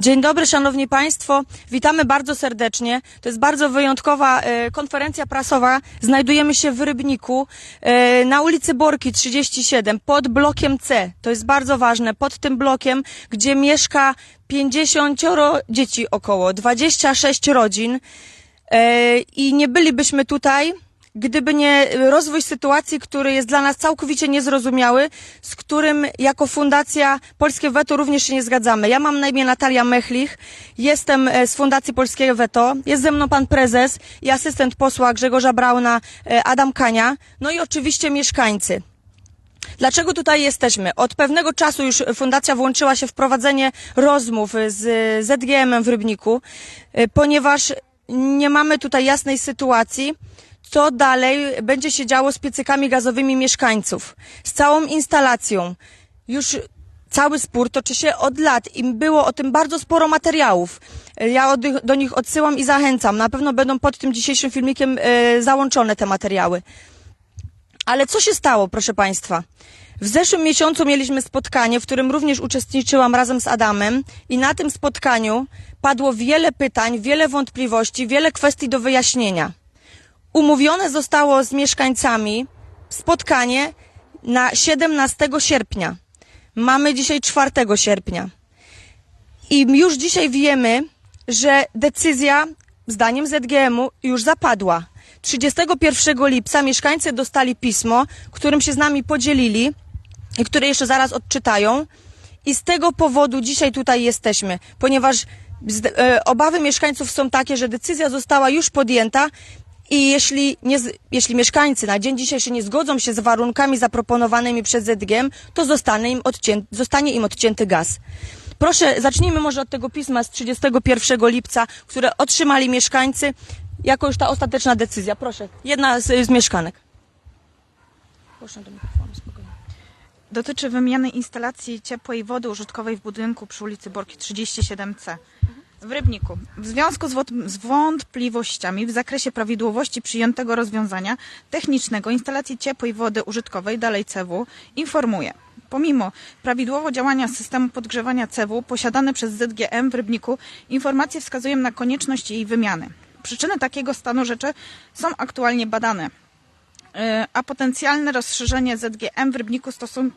Dzień dobry, szanowni państwo. Witamy bardzo serdecznie. To jest bardzo wyjątkowa e, konferencja prasowa. Znajdujemy się w Rybniku e, na ulicy Borki 37 pod blokiem C. To jest bardzo ważne. Pod tym blokiem, gdzie mieszka 50 dzieci około, 26 rodzin. E, I nie bylibyśmy tutaj, gdyby nie rozwój sytuacji, który jest dla nas całkowicie niezrozumiały, z którym jako Fundacja Polskie Weto również się nie zgadzamy. Ja mam na imię Natalia Mechlich, jestem e, z Fundacji Polskiego Weto, jest ze mną pan prezes i asystent posła Grzegorza Brauna, e, Adam Kania, no i oczywiście mieszkańcy. Dlaczego tutaj jesteśmy? Od pewnego czasu już fundacja włączyła się w prowadzenie rozmów z ZGM-em w Rybniku, e, ponieważ nie mamy tutaj jasnej sytuacji, co dalej będzie się działo z piecykami gazowymi mieszkańców, z całą instalacją. Już cały spór toczy się od lat i było o tym bardzo sporo materiałów. Ja do nich odsyłam i zachęcam. Na pewno będą pod tym dzisiejszym filmikiem e, załączone te materiały. Ale co się stało, proszę Państwa? W zeszłym miesiącu mieliśmy spotkanie, w którym również uczestniczyłam razem z Adamem i na tym spotkaniu padło wiele pytań, wiele wątpliwości, wiele kwestii do wyjaśnienia. Umówione zostało z mieszkańcami spotkanie na 17 sierpnia. Mamy dzisiaj 4 sierpnia. I już dzisiaj wiemy, że decyzja, zdaniem ZGM-u, już zapadła. 31 lipca mieszkańcy dostali pismo, którym się z nami podzielili i które jeszcze zaraz odczytają. I z tego powodu dzisiaj tutaj jesteśmy, ponieważ e, obawy mieszkańców są takie, że decyzja została już podjęta i jeśli, nie, jeśli mieszkańcy na dzień dzisiejszy nie zgodzą się z warunkami zaproponowanymi przez ZGM, to zostanie im, odcię, zostanie im odcięty gaz. Proszę, zacznijmy może od tego pisma z 31 lipca, które otrzymali mieszkańcy, jako już ta ostateczna decyzja. Proszę, jedna z, z mieszkanek. Proszę do mikrofonu, spokojnie. Dotyczy wymiany instalacji ciepłej wody użytkowej w budynku przy ulicy Borki 37C w Rybniku. W związku z wąt- z wątpliwościami w zakresie prawidłowości przyjętego rozwiązania technicznego instalacji ciepłej wody użytkowej, dalej CW, informuje. Pomimo prawidłowo działania systemu podgrzewania CW posiadane przez ZGM w Rybniku, informacje wskazują na konieczność jej wymiany. Przyczyny takiego stanu rzeczy są aktualnie badane e, a potencjalne rozszerzenie ZGM w Rybniku stosun-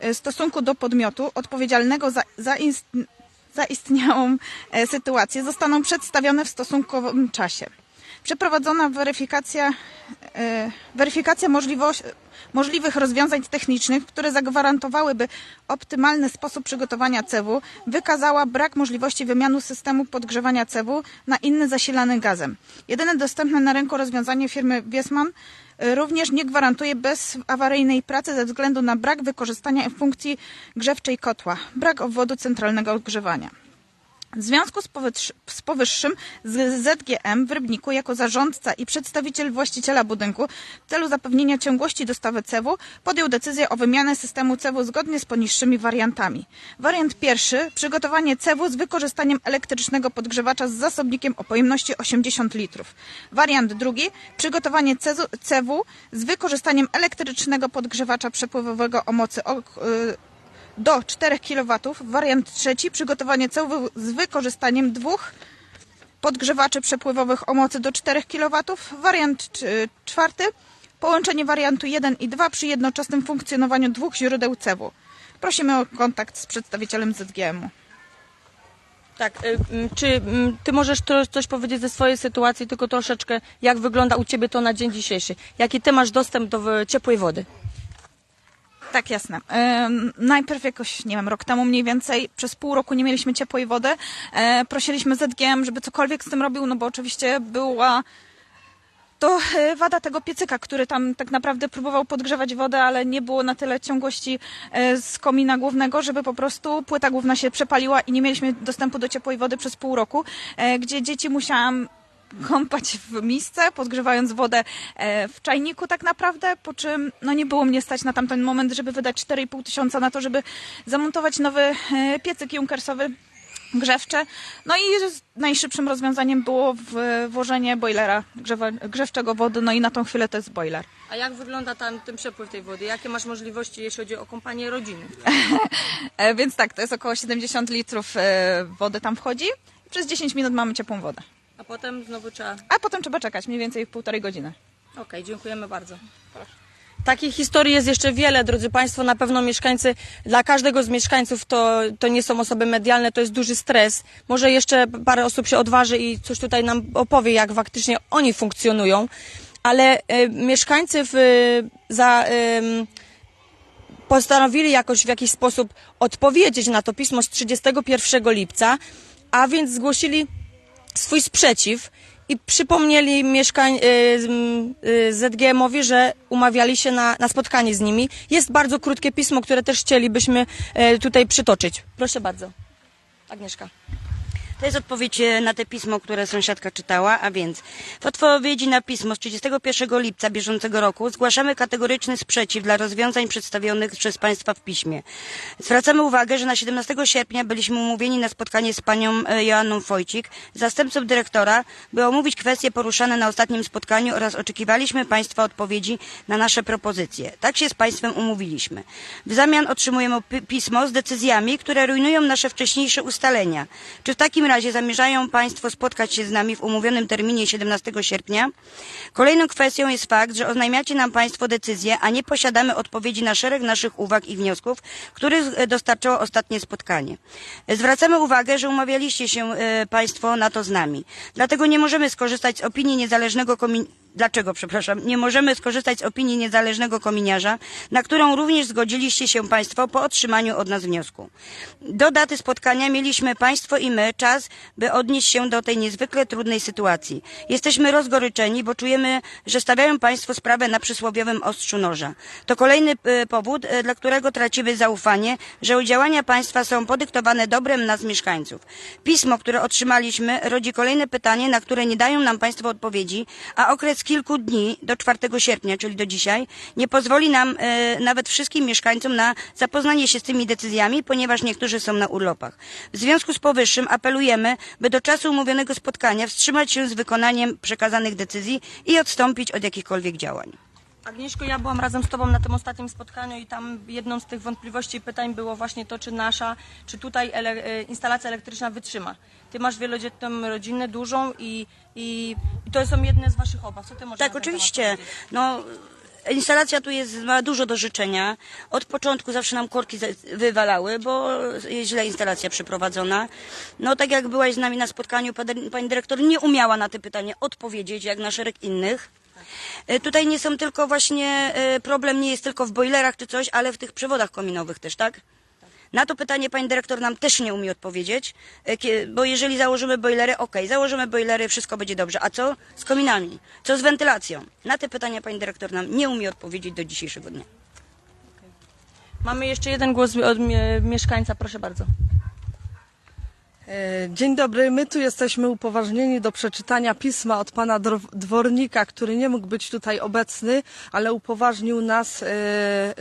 e, stosunku do podmiotu odpowiedzialnego za, za zaistniałą e, sytuację zostaną przedstawione w stosunkowym czasie. Przeprowadzona weryfikacja, e, weryfikacja możliwych rozwiązań technicznych, które zagwarantowałyby optymalny sposób przygotowania CEW, wykazała brak możliwości wymiany systemu podgrzewania CEW na inny zasilany gazem. Jedyne dostępne na rynku rozwiązanie firmy Wiesman e, również nie gwarantuje bezawaryjnej pracy ze względu na brak wykorzystania funkcji grzewczej kotła, brak obwodu centralnego ogrzewania. W związku z powyższ- z powyższym z ZGM w Rybniku jako zarządca i przedstawiciel właściciela budynku w celu zapewnienia ciągłości dostawy CEW podjął decyzję o wymianę systemu CEW zgodnie z poniższymi wariantami. Wariant pierwszy przygotowanie CEW z wykorzystaniem elektrycznego podgrzewacza z zasobnikiem o pojemności 80 litrów. Wariant drugi przygotowanie CEZu- CEW z wykorzystaniem elektrycznego podgrzewacza przepływowego o mocy y, do 4 kW. Wariant trzeci przygotowanie CEW z wykorzystaniem dwóch podgrzewaczy przepływowych o mocy do 4 kW. Wariant y, czwarty połączenie wariantu 1 i 2 przy jednoczesnym funkcjonowaniu dwóch źródeł CEW. Prosimy o kontakt z przedstawicielem ZGM-u. Tak, y, m, czy m, ty możesz coś powiedzieć ze swojej sytuacji, tylko troszeczkę, jak wygląda u ciebie to na dzień dzisiejszy? Jaki ty masz dostęp do ciepłej wody? Tak, jasne. Najpierw jakoś, nie wiem, rok temu mniej więcej, przez pół roku nie mieliśmy ciepłej wody. E, prosiliśmy ZGM, żeby cokolwiek z tym robił, no bo oczywiście była to e, wada tego piecyka, który tam tak naprawdę próbował podgrzewać wodę, ale nie było na tyle ciągłości e, z komina głównego, żeby po prostu płyta główna się przepaliła i nie mieliśmy dostępu do ciepłej wody przez pół roku, gdzie dzieci musiałam kąpać w misce, podgrzewając wodę e, w czajniku tak naprawdę, po czym no nie było mnie stać na tamten moment, żeby wydać 4,5 tysiąca na to, żeby zamontować nowy e, piecyk junkersowy grzewcze. No i najszybszym rozwiązaniem było włożenie boilera grzewczego wody, no i na tą chwilę to jest boiler. A jak wygląda tam ten przepływ tej wody? Jakie masz możliwości, jeśli chodzi o kompanię rodziny? E, więc tak, to jest około 70 litrów wody tam wchodzi. Przez 10 minut mamy ciepłą wodę. A potem znowu trzeba A potem trzeba czekać mniej więcej półtorej godziny. Okej, dziękujemy bardzo. Takich historii jest jeszcze wiele, drodzy Państwo. Na pewno mieszkańcy, dla każdego z mieszkańców to, to nie są osoby medialne, to jest duży stres. Może jeszcze parę osób się odważy i coś tutaj nam opowie, jak faktycznie oni funkcjonują. Ale e, mieszkańcy w, za, em, postanowili jakoś w jakiś sposób odpowiedzieć na to pismo z 31 lipca, a więc zgłosili swój sprzeciw i przypomnieli mieszkań y, y, ZGM-owi, że umawiali się na, na spotkanie z nimi. Jest bardzo krótkie pismo, które też chcielibyśmy y, tutaj przytoczyć. Proszę bardzo. Agnieszka. To jest odpowiedź e, na te pismo, które sąsiadka czytała, a więc w odpowiedzi na pismo z 31 lipca bieżącego roku zgłaszamy kategoryczny sprzeciw dla rozwiązań przedstawionych przez Państwa w piśmie. Zwracamy uwagę, że na 17 sierpnia byliśmy umówieni na spotkanie z panią e, Joanną Wojcik, zastępcą dyrektora, by omówić kwestie poruszane na ostatnim spotkaniu oraz oczekiwaliśmy Państwa odpowiedzi na nasze propozycje. Tak się z Państwem umówiliśmy. W zamian otrzymujemy pi- pismo z decyzjami, które rujnują nasze wcześniejsze ustalenia. Czy w takim razie zamierzają Państwo spotkać się z nami w umówionym terminie 17 sierpnia? Kolejną kwestią jest fakt, że oznajmiacie nam Państwo decyzję, a nie posiadamy odpowiedzi na szereg naszych uwag i wniosków, których e, dostarczało ostatnie spotkanie. Zwracamy uwagę, że umawialiście się e, Państwo na to z nami. Dlatego nie możemy skorzystać z opinii niezależnego komi- Dlaczego, przepraszam, nie możemy skorzystać z opinii niezależnego kominiarza, na którą również zgodziliście się Państwo po otrzymaniu od nas wniosku. Do daty spotkania mieliśmy Państwo i my czas, by odnieść się do tej niezwykle trudnej sytuacji. Jesteśmy rozgoryczeni, bo czujemy, że stawiają Państwo sprawę na przysłowiowym ostrzu noża. To kolejny e, powód, e, dla którego tracimy zaufanie, że działania Państwa są podyktowane dobrem nas mieszkańców. Pismo, które otrzymaliśmy, rodzi kolejne pytanie, na które nie dają nam Państwo odpowiedzi, a okres kilku dni do 4 sierpnia, czyli do dzisiaj, nie pozwoli nam e, nawet wszystkim mieszkańcom na zapoznanie się z tymi decyzjami, ponieważ niektórzy są na urlopach. W związku z powyższym apelujemy, by do czasu umówionego spotkania wstrzymać się z wykonaniem przekazanych decyzji i odstąpić od jakichkolwiek działań. Agnieszko, ja byłam razem z Tobą na tym ostatnim spotkaniu i tam jedną z tych wątpliwości i pytań było właśnie to, czy nasza, czy tutaj ele, e, instalacja elektryczna wytrzyma. Ty masz wielodzietną rodzinę, dużą i, i, i to są jedne z Waszych obaw. Co Ty możesz na Tak, oczywiście. powiedzieć? No, instalacja tu jest, ma dużo do życzenia. Od początku zawsze nam korki wywalały, bo jest źle instalacja przeprowadzona. No, tak jak byłaś z nami na spotkaniu, pan- pani dyrektor nie umiała na te pytania odpowiedzieć, jak na szereg innych. E, Tutaj nie są tylko właśnie, e, problem nie jest tylko w bojlerach czy coś, ale w tych przewodach kominowych też, tak? Na to pytanie pani dyrektor nam też nie umie odpowiedzieć, e, bo jeżeli założymy bojlery, okej, założymy bojlery, wszystko będzie dobrze. A co z kominami? Co z wentylacją? Na te pytania pani dyrektor nam nie umie odpowiedzieć do dzisiejszego dnia. Mamy jeszcze jeden głos od mie- mieszkańca, proszę bardzo. E, Dzień dobry, my tu jesteśmy upoważnieni do przeczytania pisma od pana dwornika, który nie mógł być tutaj obecny, ale upoważnił nas, e,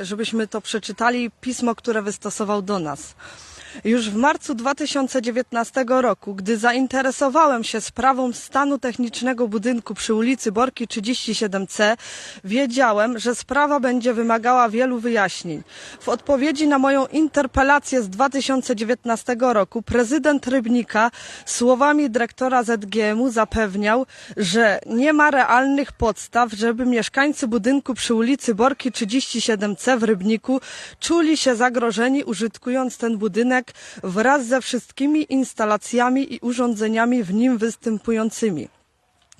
żebyśmy to przeczytali, pismo, które wystosował do nas. Już w marcu 2019 roku, gdy zainteresowałem się sprawą stanu technicznego budynku przy ulicy Borki 37C, wiedziałem, że sprawa będzie wymagała wielu wyjaśnień. W odpowiedzi na moją interpelację z 2019 roku prezydent Rybnika słowami dyrektora ZGM-u zapewniał, że nie ma realnych podstaw, żeby mieszkańcy budynku przy ulicy Borki 37C w Rybniku czuli się zagrożeni użytkując ten budynek wraz ze wszystkimi instalacjami i urządzeniami w nim występującymi.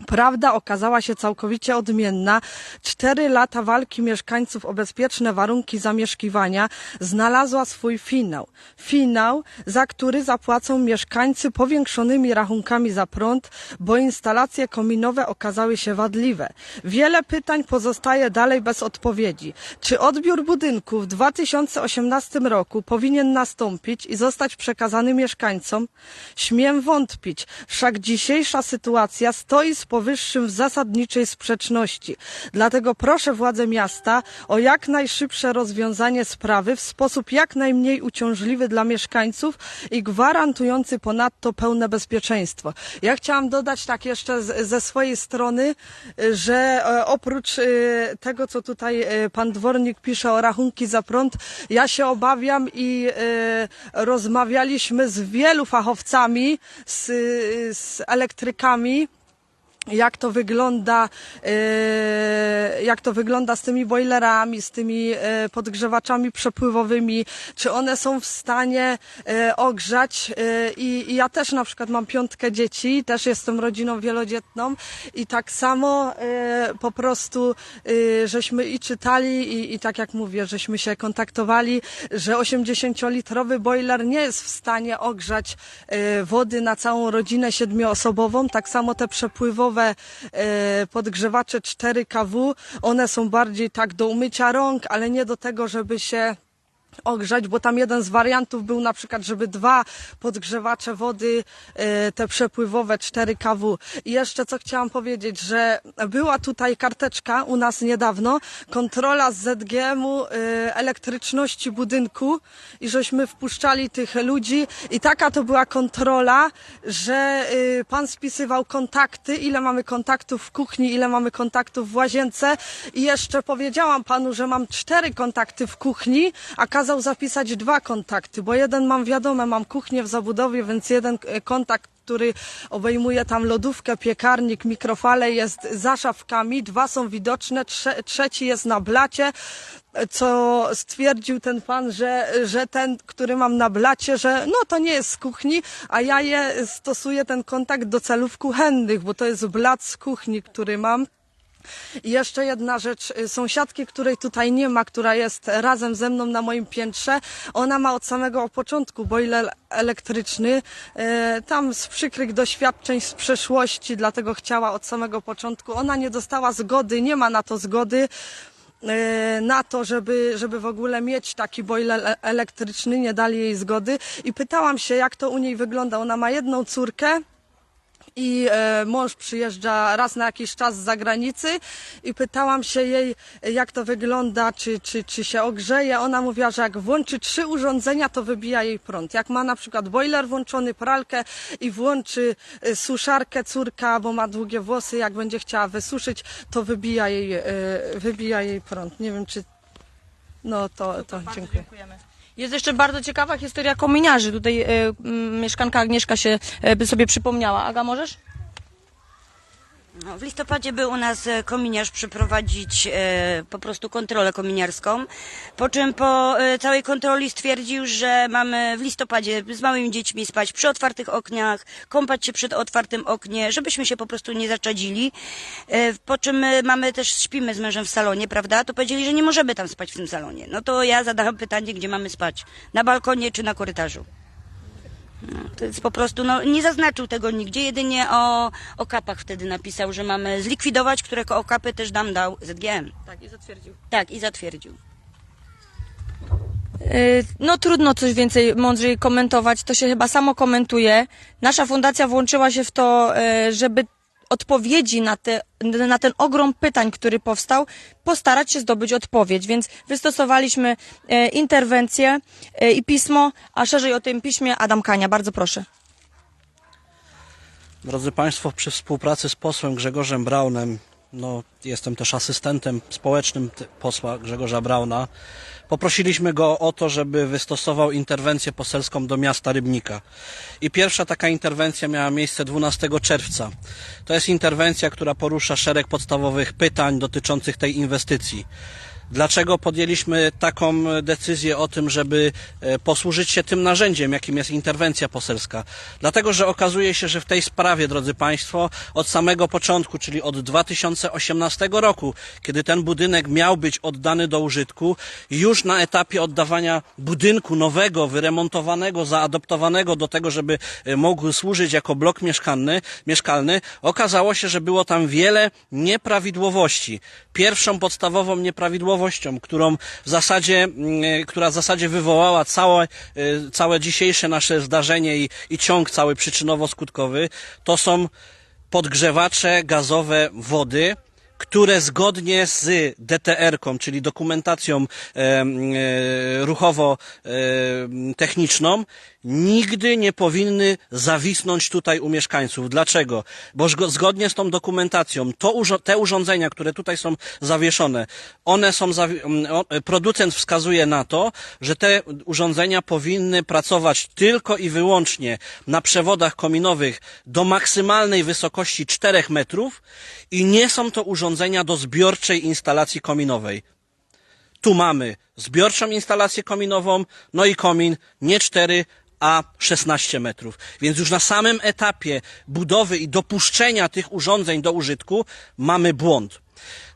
Prawda okazała się całkowicie odmienna. Cztery lata walki mieszkańców o bezpieczne warunki zamieszkiwania znalazła swój finał. Finał, za który zapłacą mieszkańcy powiększonymi rachunkami za prąd, bo instalacje kominowe okazały się wadliwe. Wiele pytań pozostaje dalej bez odpowiedzi. Czy odbiór budynku w 2018 roku powinien nastąpić i zostać przekazany mieszkańcom? Śmiem wątpić, wszak dzisiejsza sytuacja stoi z powyższym w zasadniczej sprzeczności. Dlatego proszę władze miasta o jak najszybsze rozwiązanie sprawy w sposób jak najmniej uciążliwy dla mieszkańców i gwarantujący ponadto pełne bezpieczeństwo. Ja chciałam dodać tak jeszcze ze swojej strony, że e, oprócz y, tego, co tutaj y, pan dwornik pisze o rachunki za prąd, ja się obawiam i rozmawialiśmy z wielu fachowcami, z, z elektrykami, jak to wygląda, e, jak to wygląda z tymi boilerami, z tymi e, podgrzewaczami przepływowymi, czy one są w stanie e, ogrzać? I, ja też na przykład mam piątkę dzieci, też jestem rodziną wielodzietną i tak samo po prostu żeśmy i czytali i, i tak jak mówię, żeśmy się kontaktowali, że 80-litrowy boiler nie jest w stanie ogrzać wody na całą rodzinę siedmioosobową, tak samo te przepływowe e, podgrzewacze 4 kW, one są bardziej tak do umycia rąk, ale nie do tego, żeby się ogrzać, bo tam jeden z wariantów był na przykład, żeby dwa podgrzewacze wody, e, te przepływowe 4 kW. I jeszcze co chciałam powiedzieć, że była tutaj karteczka u nas niedawno, kontrola z ZGM-u e, elektryczności budynku i żeśmy wpuszczali tych ludzi i taka to była kontrola, że e, pan spisywał kontakty, ile mamy kontaktów w kuchni, ile mamy kontaktów w łazience i jeszcze powiedziałam panu, że mam cztery kontakty w kuchni, a kazał zapisać dwa kontakty, bo jeden mam wiadome, mam kuchnię w zabudowie, więc jeden e, kontakt który obejmuje tam lodówkę, piekarnik, mikrofale, jest za szafkami, dwa są widoczne, trze, trzeci jest na blacie, co stwierdził ten pan, że, że ten, który mam na blacie, że no to nie jest z kuchni, a ja je stosuję ten kontakt do celów kuchennych, bo to jest blat z kuchni, który mam. I jeszcze jedna rzecz, y, sąsiadki, której tutaj nie ma, która jest razem ze mną na moim piętrze, ona ma od samego początku boiler elektryczny, e, tam z przykrych doświadczeń z przeszłości, dlatego chciała od samego początku. Ona nie dostała zgody, nie ma na to zgody e, na to, żeby, żeby w ogóle mieć taki boiler e- elektryczny, nie dali jej zgody. I pytałam się, jak to u niej wygląda. Ona ma jedną córkę, i e, mąż przyjeżdża raz na jakiś czas z zagranicy i pytałam się jej, jak to wygląda, czy, czy, czy się ogrzeje. Ona mówiła, że jak włączy trzy urządzenia, to wybija jej prąd. Jak ma na przykład boiler włączony, pralkę i włączy e, suszarkę córka, bo ma długie włosy, jak będzie chciała wysuszyć, to wybija jej, e, wybija jej prąd. Nie wiem, czy... No to, to dziękuję. Jest jeszcze bardzo ciekawa historia kominiarzy. Tutaj e, mieszkanka Agnieszka się e, by sobie przypomniała. Aga, możesz? No, w listopadzie był u nas e, kominiarz przeprowadzić e, po prostu kontrolę kominiarską, po czym po e, całej kontroli stwierdził, że mamy w listopadzie z małymi dziećmi spać przy otwartych okniach, kąpać się przed otwartym oknie, żebyśmy się po prostu nie zaczadzili. Po czym mamy też, śpimy z mężem w salonie, prawda? To powiedzieli, że nie możemy tam spać w tym salonie. No to ja zadałam pytanie, gdzie mamy spać? Na balkonie czy na korytarzu? No, to jest po prostu, no, nie zaznaczył tego nigdzie, jedynie o okapach wtedy napisał, że mamy zlikwidować, które okapy też nam dał ZGM. Tak, i zatwierdził. Tak, i zatwierdził. Y, No trudno coś więcej mądrzej komentować, to się chyba samo komentuje. Nasza fundacja włączyła się w to, y, żeby odpowiedzi na, te, na ten ogrom pytań, który powstał, postarać się zdobyć odpowiedź. Więc wystosowaliśmy y, interwencję y, i pismo, a szerzej o tym piśmie Adam Kania. Bardzo proszę. Drodzy Państwo, przy współpracy z posłem Grzegorzem Braunem, no, jestem też asystentem społecznym posła Grzegorza Brauna, poprosiliśmy go o to, żeby wystosował interwencję poselską do miasta Rybnika. I pierwsza taka interwencja miała miejsce 12 czerwca. To jest interwencja, która porusza szereg podstawowych pytań dotyczących tej inwestycji. Dlaczego podjęliśmy taką decyzję o tym, żeby e, posłużyć się tym narzędziem, jakim jest interwencja poselska? Dlatego, że okazuje się, że w tej sprawie, drodzy Państwo, od samego początku, czyli od 2018 roku, kiedy ten budynek miał być oddany do użytku, już na etapie oddawania budynku nowego, wyremontowanego, zaadoptowanego do tego, żeby e, mógł służyć jako blok mieszkalny, mieszkalny, okazało się, że było tam wiele nieprawidłowości. Pierwszą podstawową nieprawidłowością, którą w zasadzie, mm, która w zasadzie wywołała całe, e, całe dzisiejsze nasze zdarzenie i, i ciąg cały przyczynowo-skutkowy, to są podgrzewacze gazowe wody, które zgodnie z DTR-ką, czyli dokumentacją e, e, ruchowo-techniczną, nigdy nie powinny zawisnąć tutaj u mieszkańców. Dlaczego? Bo zgodnie z tą dokumentacją, to te urządzenia, które tutaj są zawieszone, one są, producent wskazuje na to, że te urządzenia powinny pracować tylko i wyłącznie na przewodach kominowych do maksymalnej wysokości 4 metrów i nie są to urządzenia do zbiorczej instalacji kominowej. Tu mamy zbiorczą instalację kominową, no i komin nie 4, a 16 metrów. Więc już na samym etapie budowy i dopuszczenia tych urządzeń do użytku mamy błąd.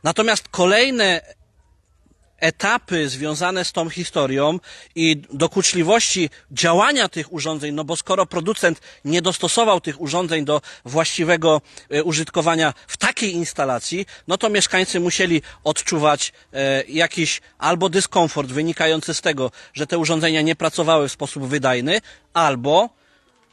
Natomiast kolejne etapy związane z tą historią i dokuczliwości działania tych urządzeń, no bo skoro producent nie dostosował tych urządzeń do właściwego e, użytkowania w takiej instalacji, no to mieszkańcy musieli odczuwać e, jakiś albo dyskomfort wynikający z tego, że te urządzenia nie pracowały w sposób wydajny, albo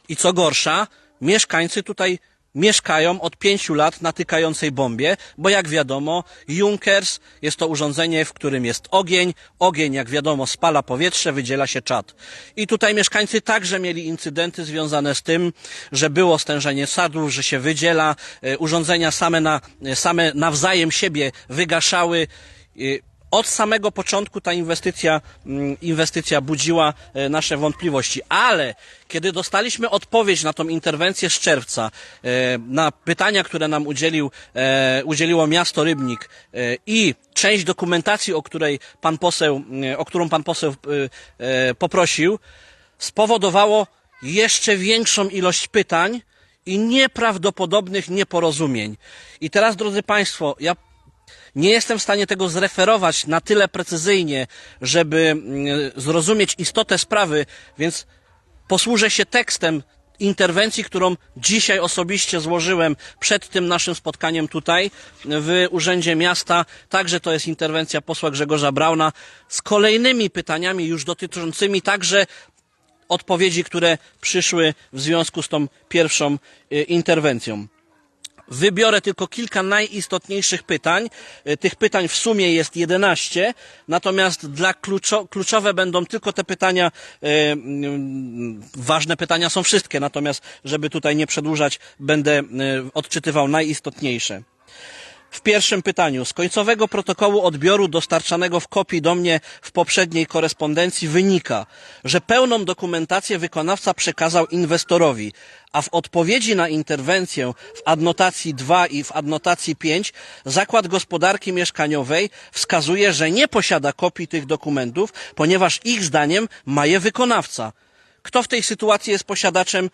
i co gorsza, mieszkańcy tutaj mieszkają od pięciu lat na tykającej bombie, bo jak wiadomo, Junkers jest to urządzenie, w którym jest ogień. Ogień, jak wiadomo, spala powietrze, wydziela się czad. I tutaj mieszkańcy także mieli incydenty związane z tym, że było stężenie sadów, że się wydziela, e, urządzenia same, na, same nawzajem siebie wygaszały. Od samego początku ta inwestycja, mm, inwestycja budziła e, nasze wątpliwości, ale kiedy dostaliśmy odpowiedź na tą interwencję z czerwca, e, na pytania, które nam udzielił, e, udzieliło miasto Rybnik i część dokumentacji, o której pan poseł, e, o którą pan poseł poprosił, spowodowało jeszcze większą ilość pytań i nieprawdopodobnych nieporozumień. I teraz, drodzy Państwo, ja nie jestem w stanie tego zreferować na tyle precyzyjnie, żeby mm, zrozumieć istotę sprawy, więc posłużę się tekstem interwencji, którą dzisiaj osobiście złożyłem przed tym naszym spotkaniem tutaj w Urzędzie Miasta. Także to jest interwencja posła Grzegorza Brauna z kolejnymi pytaniami już dotyczącymi także odpowiedzi, które przyszły w związku z tą pierwszą y, interwencją. Wybiorę tylko kilka najistotniejszych pytań. E, Tych pytań w sumie jest 11, natomiast dla kluczo, kluczowe będą tylko te pytania, e, mm, ważne pytania są wszystkie, natomiast żeby tutaj nie przedłużać, będę e, odczytywał najistotniejsze. W pierwszym pytaniu z końcowego protokołu odbioru dostarczanego w kopii do mnie w poprzedniej korespondencji wynika, że pełną dokumentację wykonawca przekazał inwestorowi, a w odpowiedzi na interwencję w adnotacji 2 i w adnotacji 5 Zakład Gospodarki Mieszkaniowej wskazuje, że nie posiada kopii tych dokumentów, ponieważ ich zdaniem ma je wykonawca. Kto w tej sytuacji jest posiadaczem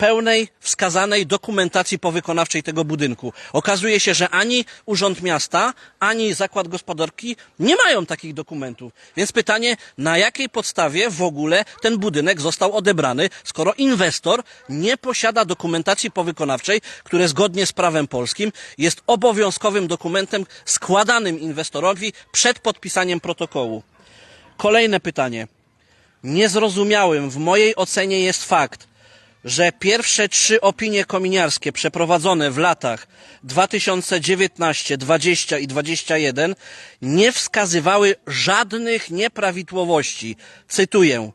pełnej wskazanej dokumentacji powykonawczej tego budynku. Okazuje się, że ani Urząd Miasta, ani Zakład Gospodarki nie mają takich dokumentów. Więc pytanie, na jakiej podstawie w ogóle ten budynek został odebrany, skoro inwestor nie posiada dokumentacji powykonawczej, które zgodnie z prawem polskim jest obowiązkowym dokumentem składanym inwestorowi przed podpisaniem protokołu. Kolejne pytanie. Niezrozumiałym w mojej ocenie jest fakt, że pierwsze trzy opinie kominiarskie przeprowadzone w latach 2019, 20 i 21 nie wskazywały żadnych nieprawidłowości. Cytuję.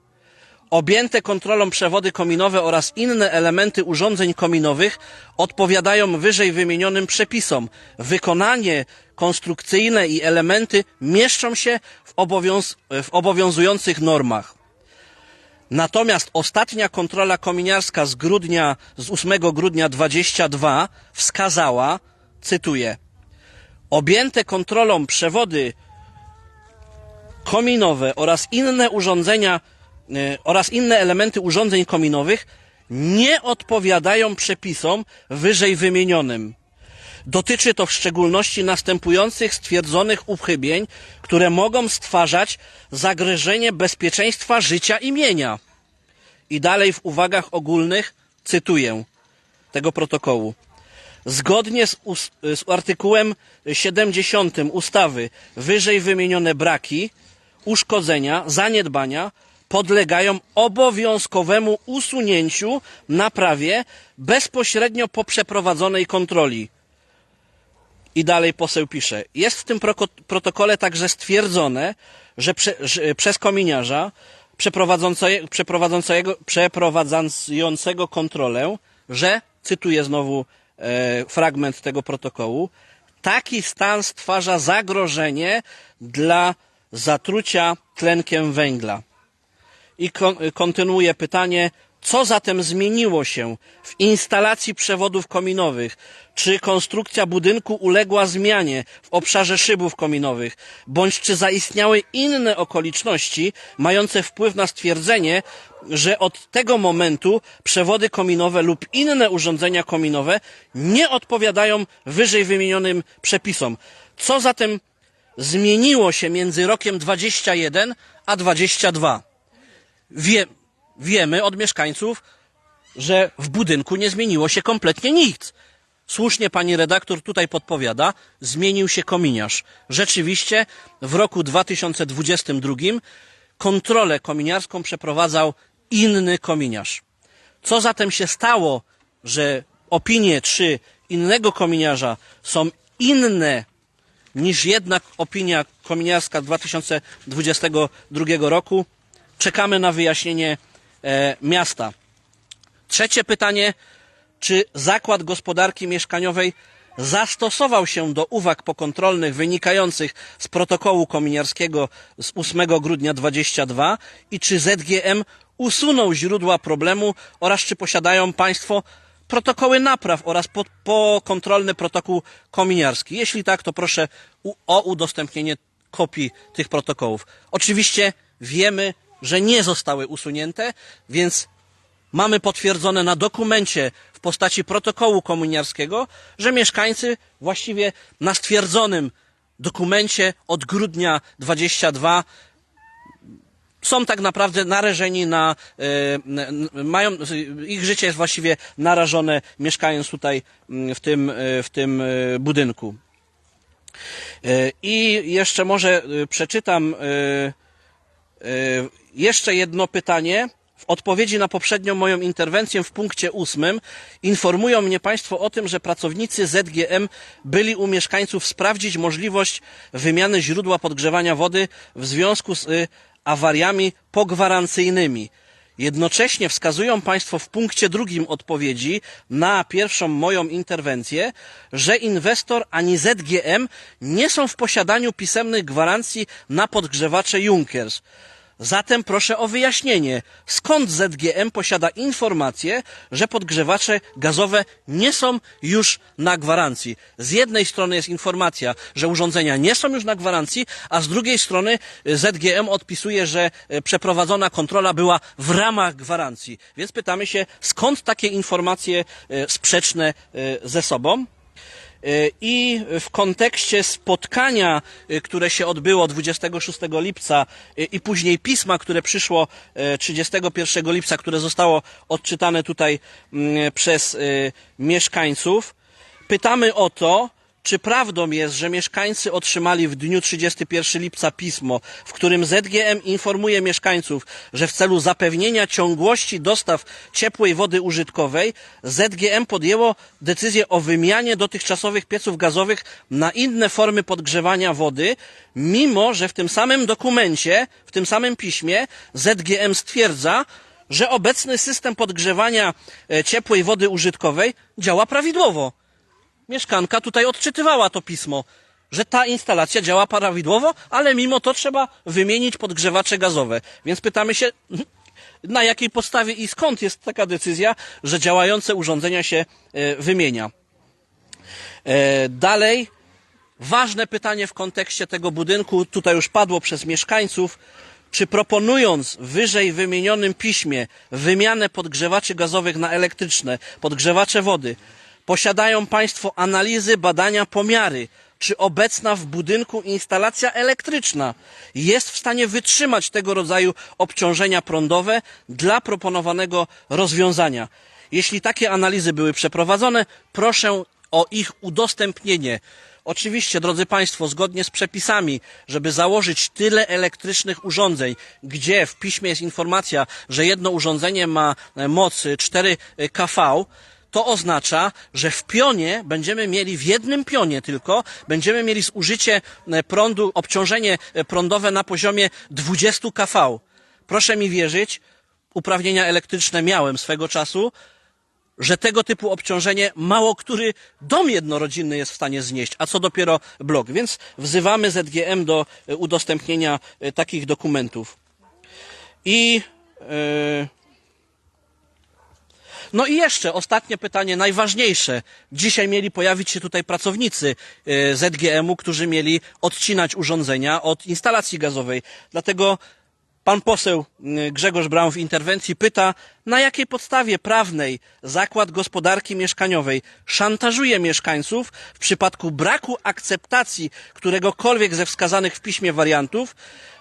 Objęte kontrolą przewody kominowe oraz inne elementy urządzeń kominowych odpowiadają wyżej wymienionym przepisom. Wykonanie konstrukcyjne i elementy mieszczą się w, obowiąz w obowiązujących normach. Natomiast ostatnia kontrola kominiarska z grudnia, z 8 grudnia 22 wskazała, cytuję, objęte kontrolą przewody kominowe oraz inne urządzenia e, oraz inne elementy urządzeń kominowych nie odpowiadają przepisom wyżej wymienionym. Dotyczy to w szczególności następujących stwierdzonych uchybień, które mogą stwarzać zagrożenie bezpieczeństwa życia i mienia. I dalej w uwagach ogólnych cytuję tego protokołu. Zgodnie z, z artykułem 70 ustawy wyżej wymienione braki, uszkodzenia, zaniedbania podlegają obowiązkowemu usunięciu na prawie bezpośrednio po przeprowadzonej kontroli. I dalej poseł pisze. Jest w tym protokole także stwierdzone, że, prze, że przez kominiarza przeprowadzące, przeprowadzącego, przeprowadzającego kontrolę, że, cytuję znowu e, fragment tego protokołu, taki stan stwarza zagrożenie dla zatrucia tlenkiem węgla. I kon, kontynuuje pytanie, co zatem zmieniło się w instalacji przewodów kominowych? Czy konstrukcja budynku uległa zmianie w obszarze szybów kominowych? Bądź czy zaistniały inne okoliczności mające wpływ na stwierdzenie, że od tego momentu przewody kominowe lub inne urządzenia kominowe nie odpowiadają wyżej wymienionym przepisom? Co zatem zmieniło się między rokiem 21 a 22? Wie, wiemy od mieszkańców, że w budynku nie zmieniło się kompletnie nic. Słusznie pani redaktor tutaj podpowiada, zmienił się kominiarz. Rzeczywiście w roku 2022 kontrolę kominiarską przeprowadzał inny kominiarz. Co zatem się stało, że opinie czy innego kominiarza są inne niż jednak opinia kominiarska 2022 roku? Czekamy na wyjaśnienie miasta. Trzecie pytanie, czy Zakład Gospodarki Mieszkaniowej zastosował się do uwag pokontrolnych wynikających z protokołu kominiarskiego z 8 grudnia 22 i czy ZGM usunął źródła problemu oraz czy posiadają Państwo protokoły napraw oraz po- pokontrolny protokół kominiarski. Jeśli tak, to proszę o udostępnienie kopii tych protokołów. Oczywiście wiemy, że nie zostały usunięte, więc mamy potwierdzone na dokumencie w postaci protokołu kominiarskiego, że mieszkańcy właściwie na stwierdzonym dokumencie od grudnia 22 są tak naprawdę narażeni na, e, mają, ich życie jest właściwie narażone mieszkając tutaj w tym, e, w tym e, budynku. E, I jeszcze może e, przeczytam e, E, Jeszcze jedno pytanie. W odpowiedzi na poprzednią moją interwencję w punkcie ósmym informują mnie Państwo o tym, że pracownicy ZGM byli u mieszkańców sprawdzić możliwość wymiany źródła podgrzewania wody w związku z y, awariami pogwarancyjnymi. Jednocześnie wskazują Państwo w punkcie drugim odpowiedzi na pierwszą moją interwencję, że inwestor ani ZGM nie są w posiadaniu pisemnych gwarancji na podgrzewacze Junkers. Zatem proszę o wyjaśnienie, skąd ZGM posiada informację, że podgrzewacze gazowe nie są już na gwarancji. Z jednej strony jest informacja, że urządzenia nie są już na gwarancji, a z drugiej strony y, ZGM odpisuje, że y, przeprowadzona kontrola była w ramach gwarancji. Więc pytamy się, skąd takie informacje y, sprzeczne ze sobą? Y, I w kontekście spotkania, y, które się odbyło 26 lipca y, i później pisma, które przyszło y, 31 lipca, które zostało odczytane tutaj mm, przez mieszkańców, pytamy o to, czy prawdą jest, że mieszkańcy otrzymali w dniu 31 lipca pismo, w którym ZGM informuje mieszkańców, że w celu zapewnienia ciągłości dostaw ciepłej wody użytkowej ZGM podjęło decyzję o wymianie dotychczasowych pieców gazowych na inne formy podgrzewania wody, mimo że w tym samym dokumencie, w tym samym piśmie ZGM stwierdza, że obecny system podgrzewania e, ciepłej wody użytkowej działa prawidłowo mieszkanka tutaj odczytywała to pismo, że ta instalacja działa prawidłowo, ale mimo to trzeba wymienić podgrzewacze gazowe. Więc pytamy się, na jakiej podstawie i skąd jest taka decyzja, że działające urządzenia się e, wymienia. E, Dalej, ważne pytanie w kontekście tego budynku, tutaj już padło przez mieszkańców, czy proponując w wyżej wymienionym piśmie wymianę podgrzewaczy gazowych na elektryczne, podgrzewacze wody, posiadają Państwo analizy, badania, pomiary, czy obecna w budynku instalacja elektryczna jest w stanie wytrzymać tego rodzaju obciążenia prądowe dla proponowanego rozwiązania. Jeśli takie analizy były przeprowadzone, proszę o ich udostępnienie Oczywiście, drodzy Państwo, zgodnie z przepisami, żeby założyć tyle elektrycznych urządzeń, gdzie w piśmie jest informacja, że jedno urządzenie ma moc e, 4 kV, to oznacza, że w pionie będziemy mieli, w jednym pionie tylko, będziemy mieli zużycie e, prądu, obciążenie e, prądowe na poziomie 20 kV. Proszę mi wierzyć, uprawnienia elektryczne miałem swego czasu, że tego typu obciążenie mało który dom jednorodzinny jest w stanie znieść, a co dopiero blok. Więc wzywamy ZGM do e, udostępnienia takich dokumentów. I e, no i jeszcze ostatnie pytanie, najważniejsze. Dzisiaj mieli pojawić się tutaj pracownicy e, ZGM-u, którzy mieli odcinać urządzenia od instalacji gazowej. Dlatego pan poseł Grzegorz Braun w interwencji pyta, na jakiej podstawie prawnej Zakład Gospodarki Mieszkaniowej szantażuje mieszkańców w przypadku braku akceptacji któregokolwiek ze wskazanych w piśmie wariantów,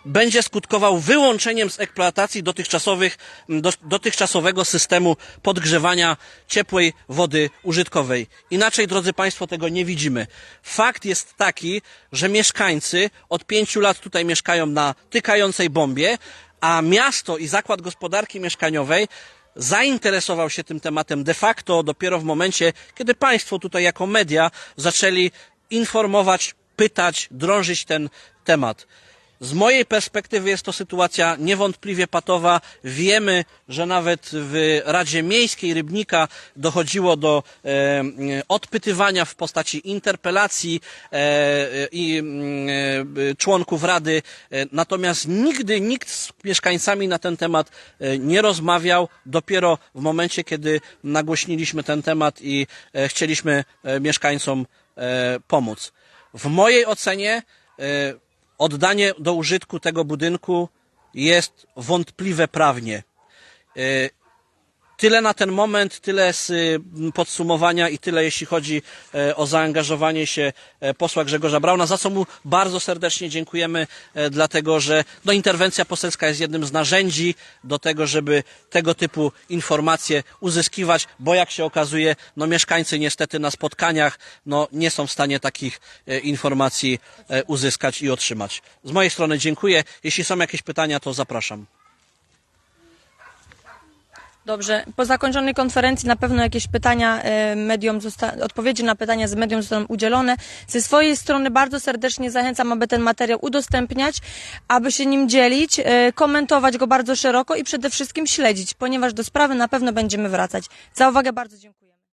będzie skutkował wyłączeniem z eksploatacji dotychczasowych, do, dotychczasowego systemu podgrzewania ciepłej wody użytkowej. Inaczej, drodzy Państwo, tego nie widzimy. Fakt jest taki, że mieszkańcy od pięciu lat tutaj mieszkają na tykającej bombie, a miasto i Zakład Gospodarki Mieszkaniowej zainteresował się tym tematem de facto dopiero w momencie, kiedy Państwo tutaj jako media zaczęli informować, pytać, drążyć ten temat. Z mojej perspektywy jest to sytuacja niewątpliwie patowa. Wiemy, że nawet w Radzie Miejskiej Rybnika dochodziło do e, odpytywania w postaci interpelacji e, i e, członków Rady. E, Natomiast nigdy nikt z mieszkańcami na ten temat e, nie rozmawiał. Dopiero w momencie, kiedy nagłośniliśmy ten temat i e, chcieliśmy mieszkańcom pomóc. W mojej ocenie oddanie do użytku tego budynku jest wątpliwe prawnie. Tyle na ten moment, tyle z y, podsumowania i tyle jeśli chodzi e, o zaangażowanie się e, posła Grzegorza Brauna, za co mu bardzo serdecznie dziękujemy, e, dlatego że no, interwencja poselska jest jednym z narzędzi do tego, żeby tego typu informacje uzyskiwać, bo jak się okazuje, no, mieszkańcy niestety na spotkaniach no, nie są w stanie takich informacji uzyskać i otrzymać. Z mojej strony dziękuję. Jeśli są jakieś pytania, to zapraszam. Dobrze. Po zakończonej konferencji na pewno jakieś pytania e, mediom, odpowiedzi na pytania z medium zostaną udzielone. Ze swojej strony bardzo serdecznie zachęcam, aby ten materiał udostępniać, aby się nim dzielić, e, komentować go bardzo szeroko i przede wszystkim śledzić, ponieważ do sprawy na pewno będziemy wracać. Za uwagę bardzo dziękuję.